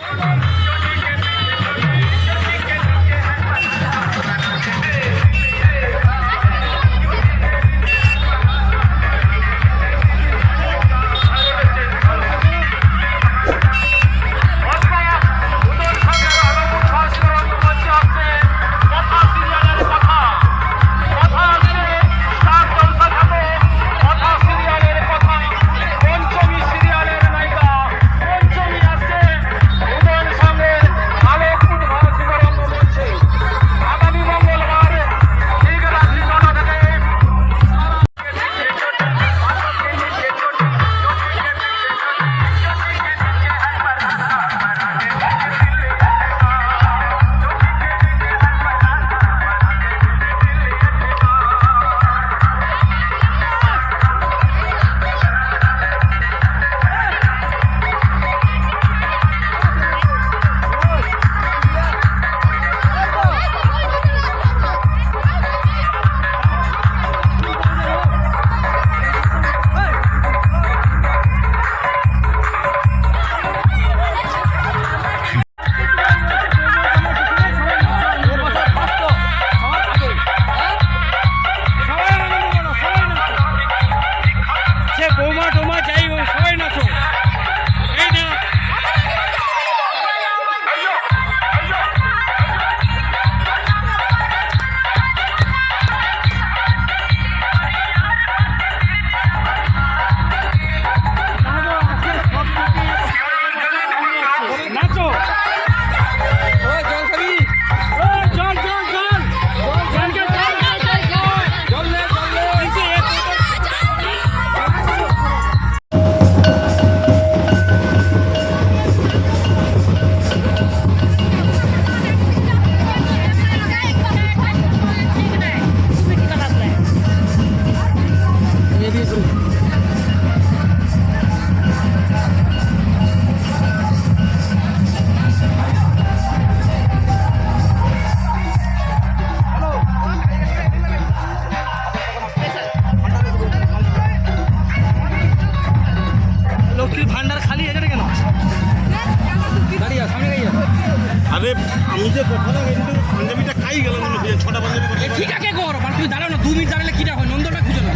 Thank you. আরে আমি যে কথাটা কিন্তু পাঞ্জাবিটা খাই গেলাম ছটা পাঞ্জাবি ঠিক আছে গো তুমি দাঁড়াও না দু মিনিট দাঁড়ালে কিনা হয়? নন্দটা খুঁজো না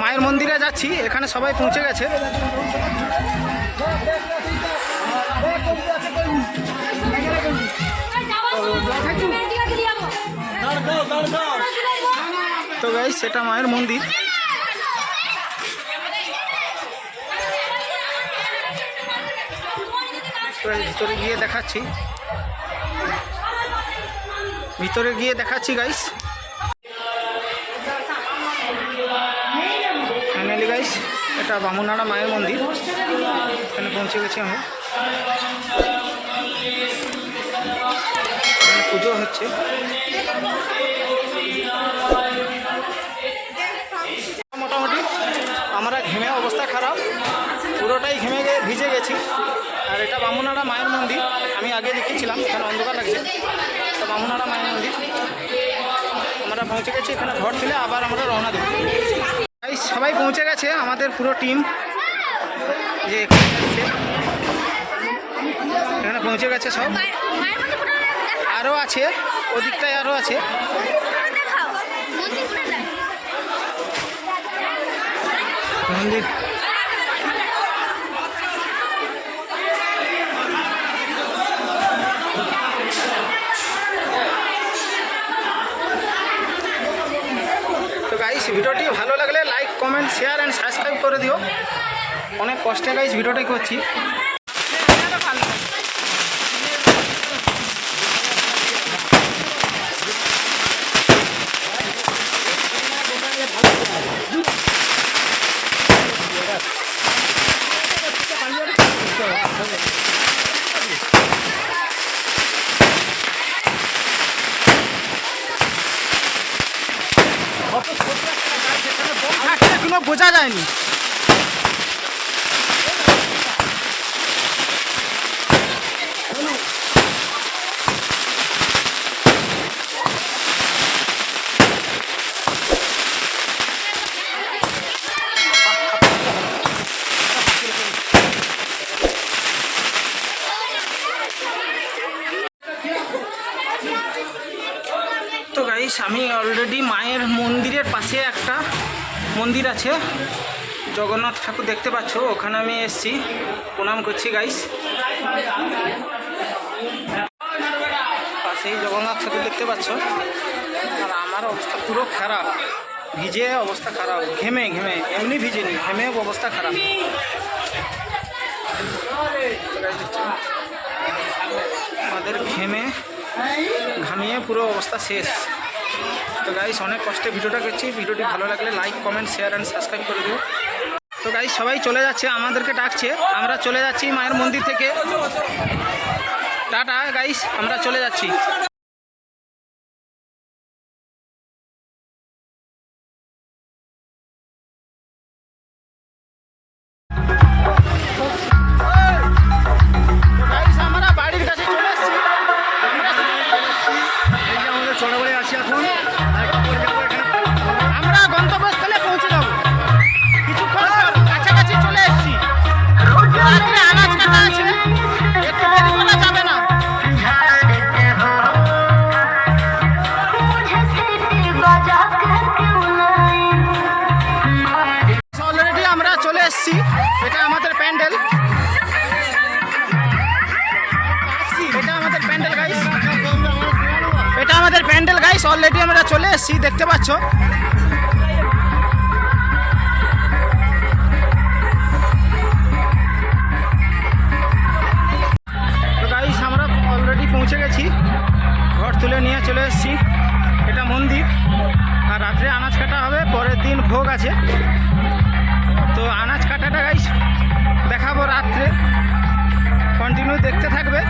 মায়ের মন্দিরে যাচ্ছি, এখানে সবাই পৌঁছে গেছে। তো গাই সেটা মায়ের মন্দির। ভিতরে গিয়ে দেখাচ্ছি। ভিতরে গিয়ে দেখাচ্ছি গাইস এটা বামুনাড়া মায়ের মন্দির। এখানে পৌঁছে গেছি আমরা। পুজো হচ্ছে। মোটামুটি আমরা ঘেমে অবস্থা খারাপ। পুরোটাই ঘেমে গিয়ে ভিজে গেছি। আর এটা বামুনাড়া মায়ের মন্দির। আমি আগে দেখেছিলাম, এখানে অন্ধকার লাগছে। এটা বামুনাড়া মায়ের মন্দির। আমরা পৌঁছে গেছি, এখানে ঘর তুলে আবার আমরা রওনা দেবো। সবাই পৌঁছে গেছে, আমাদের পুরো টিম যে এখানে পৌঁছে গেছে সব। আরও আছে, ওদিকটায় আরও আছে। মন্দির পুরো দেখাও মন্দির তো গাইস ভিডিওটি ভালো লাগলে like comment share and subscribe করে দিও। অনেক কষ্টে গাইজ ভিডিওটাই করছি। বোঝা যায়নি। তো আমি অলরেডি মায়ের মন্দিরের পাশে একটা মন্দির আছে। জগন্নাথ ঠাকুর দেখতে পাচ্ছ, ওখানে আমি এসেছি। প্রণাম করছি গাইস পাশেই জগন্নাথ ঠাকুর দেখতে পাচ্ছ। আর আমার অবস্থা পুরো খারাপ। ভিজে অবস্থা খারাপ। ঘেমে ঘেমে। এমনি ভিজে ভিজেনি। ঘেমে অবস্থা খারাপ। আমাদের ঘেমে, ঘামিয়ে পুরো অবস্থা শেষ। তো গাইস অনেক কষ্টে ভিডিওটা করছি। ভিডিওটি ভালো লাগলে like comment share and subscribe করে দিও। তো গাইস সবাই চলে যাচ্ছে, আমাদেরকে ডাকছে। আমরা চলে যাচ্ছি মায়ের মন্দির থেকে। টাটা গাইস আমরা চলে যাচ্ছি। প্যান্ডেল গাইস অলরেডি আমরা চলে এসেছি, দেখতে পাচ্ছ? গাইস আমরা অলরেডি পৌঁছে গেছি। ঘর তুলে নিয়ে চলে এসেছি। এটা মন্দির। আর রাত্রে আনাজ কাটা হবে, পরের দিন ভোগ আছে। তো আনাজ কাটাটা গাইস দেখাবো রাত্রে। কন্টিনিউ দেখতে থাকবে।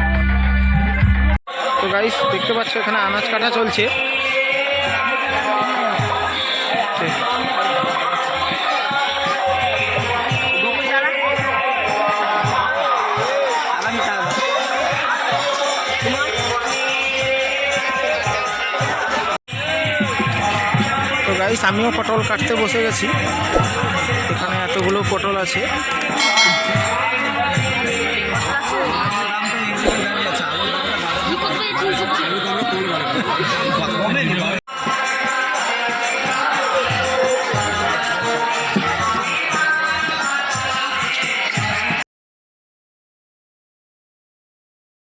গাইস দেখতে পাচ্ছ, এখানে আনাজ কাটা চলছে। তো গাইস আমিও পটল কাটতে বসে গেছি। এখানে এতগুলো পটল আছে।